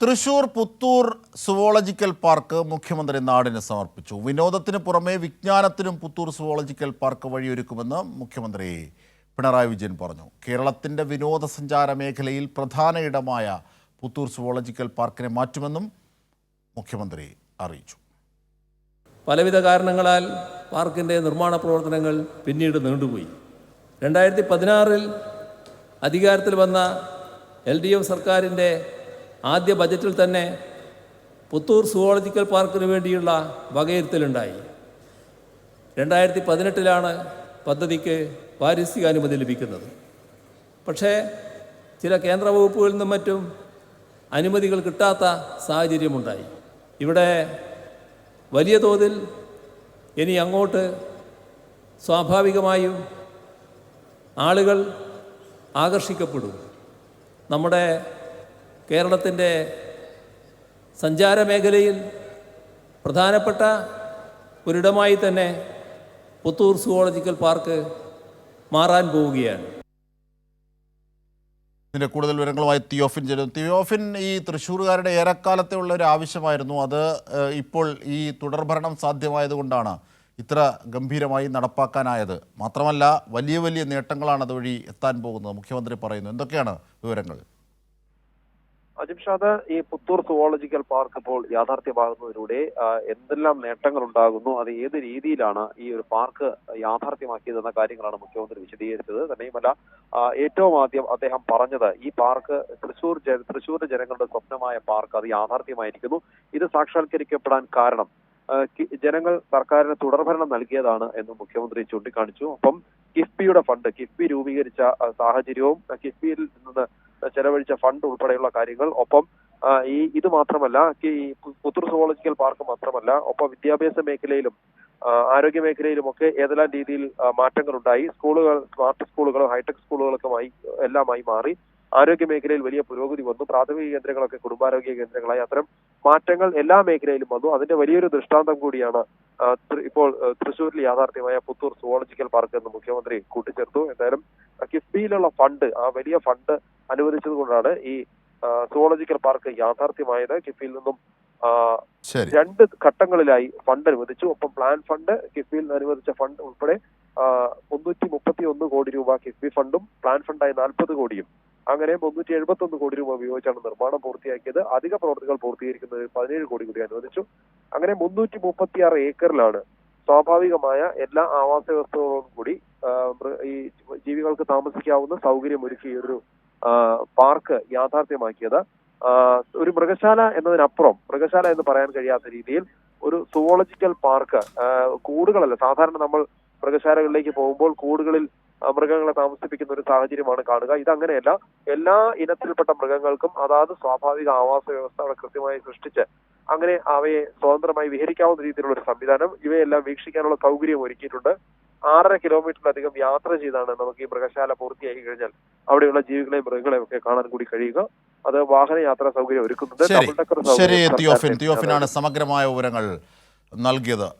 Thrissur Puthur zoological park മുഖ്യമന്ത്രി നാടിന് സമർപ്പിച്ചു. വിനോദത്തിന് പുറമെ വിജ്ഞാനത്തിനും പുത്തൂർ സുവോളജിക്കൽ പാർക്ക് വഴിയൊരുക്കുമെന്ന് മുഖ്യമന്ത്രി പിണറായി വിജയൻ പറഞ്ഞു. കേരളത്തിന്റെ വിനോദസഞ്ചാര മേഖലയിൽ പ്രധാന ഇടമായ പുത്തൂർ സുവോളജിക്കൽ പാർക്കിനെ മാറ്റുമെന്നും മുഖ്യമന്ത്രി അറിയിച്ചു. പലവിധ കാരണങ്ങളാൽ പാർക്കിന്റെ നിർമ്മാണ പ്രവർത്തനങ്ങൾ പിന്നീട് നീണ്ടുപോയി. രണ്ടായിരത്തി പതിനാറിൽ അധികാരത്തിൽ വന്ന എൽ ഡി എഫ് സർക്കാരിന്റെ ആദ്യ ബജറ്റിൽ തന്നെ പുത്തൂർ സുവോളജിക്കൽ പാർക്കിന് വേണ്ടിയുള്ള വകയിരുത്തലുണ്ടായി. രണ്ടായിരത്തി പതിനെട്ടിലാണ് പദ്ധതിക്ക് പാരിസ്ഥിതിക അനുമതി ലഭിക്കുന്നത്. പക്ഷേ ചില കേന്ദ്ര വകുപ്പുകളിൽ നിന്നും മറ്റും അനുമതികൾ കിട്ടാത്ത സാഹചര്യമുണ്ടായി. ഇവിടെ വലിയ തോതിൽ ഇനി അങ്ങോട്ട് സ്വാഭാവികമായും ആളുകൾ ആകർഷിക്കപ്പെടും. നമ്മുടെ കേരളത്തിന്റെ സഞ്ചാര മേഖലയിൽ പ്രധാനപ്പെട്ട ഒരിടമായി തന്നെ പുത്തൂർ സുവോളജിക്കൽ പാർക്ക് മാറാൻ പോവുകയാണ്. ഇതിന്റെ കൂടുതൽ വിവരങ്ങളുമായി തിയോഫിൻ ചെയ്തു തിയോഫിൻ ഈ തൃശ്ശൂർകാരുടെ ഏറെക്കാലത്തെ ഉള്ള ഒരു ആവശ്യമായിരുന്നു. അത് ഇപ്പോൾ ഈ തുടർഭരണം സാധ്യമായതുകൊണ്ടാണ് ഇത്ര ഗംഭീരമായി നടപ്പാക്കാനായത്. മാത്രമല്ല വലിയ വലിയ നേട്ടങ്ങളാണ് അതുവഴി എത്താൻ പോകുന്നത് മുഖ്യമന്ത്രി പറയുന്നു. എന്തൊക്കെയാണ് വിവരങ്ങൾ? അജിംഷാദ് ഈ പുത്തൂർ സുവോളജിക്കൽ പാർക്ക് ഇപ്പോൾ യാഥാർത്ഥ്യമാകുന്നതിലൂടെ എന്തെല്ലാം നേട്ടങ്ങൾ ഉണ്ടാകുന്നു അത് ഏത് രീതിയിലാണ് ഈ ഒരു പാർക്ക് യാഥാർത്ഥ്യമാക്കിയതെന്ന കാര്യങ്ങളാണ് മുഖ്യമന്ത്രി വിശദീകരിച്ചത്. തന്നെയുമല്ല ഏറ്റവും ആദ്യം അദ്ദേഹം പറഞ്ഞത് ഈ പാർക്ക് തൃശൂർ തൃശൂരിലെ ജനങ്ങളുടെ സ്വപ്നമായ പാർക്ക് അത് യാഥാർത്ഥ്യമായിരിക്കുന്നു. ഇത് സാക്ഷാത്കരിക്കപ്പെടാൻ കാരണം ജനങ്ങൾ സർക്കാരിന് തുടർഭരണം നൽകിയതാണ് എന്ന് മുഖ്യമന്ത്രി ചൂണ്ടിക്കാണിച്ചു. അപ്പം കിഫ്ബിയുടെ ഫണ്ട് കിഫ്ബി രൂപീകരിച്ച സാഹചര്യവും കിഫ്ബിയിൽ നിന്ന് ചെലവഴിച്ച ഫണ്ട് ഉൾപ്പെടെയുള്ള കാര്യങ്ങൾ. ഒപ്പം ഈ ഇത് മാത്രമല്ല ഈ പുത്തൂർ സുവോളജിക്കൽ പാർക്ക് മാത്രമല്ല ഒപ്പം വിദ്യാഭ്യാസ മേഖലയിലും ആരോഗ്യ മേഖലയിലുമൊക്കെ ഏതെല്ലാം രീതിയിൽ മാറ്റങ്ങളുണ്ടായി. സ്കൂളുകൾ സ്മാർട്ട് സ്കൂളുകളും ഹൈടെക് സ്കൂളുകളൊക്കെമായി എല്ലാമായി മാറി ആരോഗ്യ മേഖലയിൽ വലിയ പുരോഗതി വന്നു. പ്രാഥമിക കേന്ദ്രങ്ങളൊക്കെ കുടുംബാരോഗ്യ കേന്ദ്രങ്ങളായി. അത്തരം മാറ്റങ്ങൾ എല്ലാ മേഖലയിലും വന്നു. അതിന്റെ വലിയൊരു ദൃഷ്ടാന്തം കൂടിയാണ് ഇപ്പോൾ തൃശൂരിൽ യാഥാർത്ഥ്യമായ പുത്തൂർ സുവോളജിക്കൽ പാർക്ക് എന്ന് മുഖ്യമന്ത്രി കൂട്ടിച്ചേർത്തു. എന്തായാലും കിഫ്ബിയിലുള്ള ഫണ്ട് ആ വലിയ ഫണ്ട് അനുവദിച്ചത് കൊണ്ടാണ് ഈ സുവോളജിക്കൽ പാർക്ക് യാഥാർത്ഥ്യമായത്. കിഫ്ബിയിൽ നിന്നും രണ്ട് ഘട്ടങ്ങളിലായി ഫണ്ട് അനുവദിച്ചു. ഒപ്പം പ്ലാൻ ഫണ്ട് കിഫ്ബിയിൽ അനുവദിച്ച ഫണ്ട് ഉൾപ്പെടെ മുന്നൂറ്റി മുപ്പത്തി ഒന്ന് കോടി രൂപ കിഫ്ബി ഫണ്ടും പ്ലാൻ ഫണ്ടായി നാൽപ്പത് കോടിയും. അങ്ങനെ മുന്നൂറ്റി എഴുപത്തി ഒന്ന് കോടി രൂപ ഉപയോഗിച്ചാണ് നിർമ്മാണം പൂർത്തിയാക്കിയത്. അധിക പ്രവർത്തികൾ പൂർത്തീകരിക്കുന്നതിന് പതിനേഴ് കോടി കൂടി അനുവദിച്ചു. അങ്ങനെ മുന്നൂറ്റി മുപ്പത്തി ആറ് ഏക്കറിലാണ് സ്വാഭാവികമായ എല്ലാ ആവാസ വ്യവസ്ഥകളോടും കൂടി ഈ ജീവികൾക്ക് താമസിക്കാവുന്ന സൗകര്യം ഒരുക്കിയ ഒരു പാർക്ക് യാഥാർത്ഥ്യമാക്കിയത്. ഒരു മൃഗശാല എന്നതിനപ്പുറം മൃഗശാല എന്ന് പറയാൻ കഴിയാത്ത രീതിയിൽ ഒരു സുവോളജിക്കൽ പാർക്ക് കൂടുകളല്ല. സാധാരണ നമ്മൾ മൃഗശാലകളിലേക്ക് പോകുമ്പോൾ കൂടുകളിൽ മൃഗങ്ങളെ താമസിപ്പിക്കുന്ന ഒരു സാഹചര്യമാണ് കാണുക. ഇതങ്ങനെയല്ല എല്ലാ ഇനത്തിൽപ്പെട്ട മൃഗങ്ങൾക്കും അതാത് സ്വാഭാവിക ആവാസ വ്യവസ്ഥ അവിടെ കൃത്യമായി സൃഷ്ടിച്ച് അങ്ങനെ അവയെ സ്വതന്ത്രമായി വിഹരിക്കാവുന്ന രീതിയിലുള്ള ഒരു സംവിധാനം ഇവയെല്ലാം വീക്ഷിക്കാനുള്ള സൗകര്യം ഒരുക്കിയിട്ടുണ്ട്. ആറര കിലോമീറ്ററിലധികം യാത്ര ചെയ്താണ് നമുക്ക് ഈ മൃഗശാല പൂർത്തിയാക്കി കഴിഞ്ഞാൽ അവിടെയുള്ള ജീവികളെയും മൃഗങ്ങളെയും ഒക്കെ കാണാൻ കൂടി കഴിയുക. അത് വാഹന യാത്രാ സൗകര്യം ഒരുക്കുന്നുണ്ട് ശരി. തിയോഫിൻ. തിയോഫിനാണ് സമഗ്രമായ വിവരങ്ങൾ നൽകിയത്.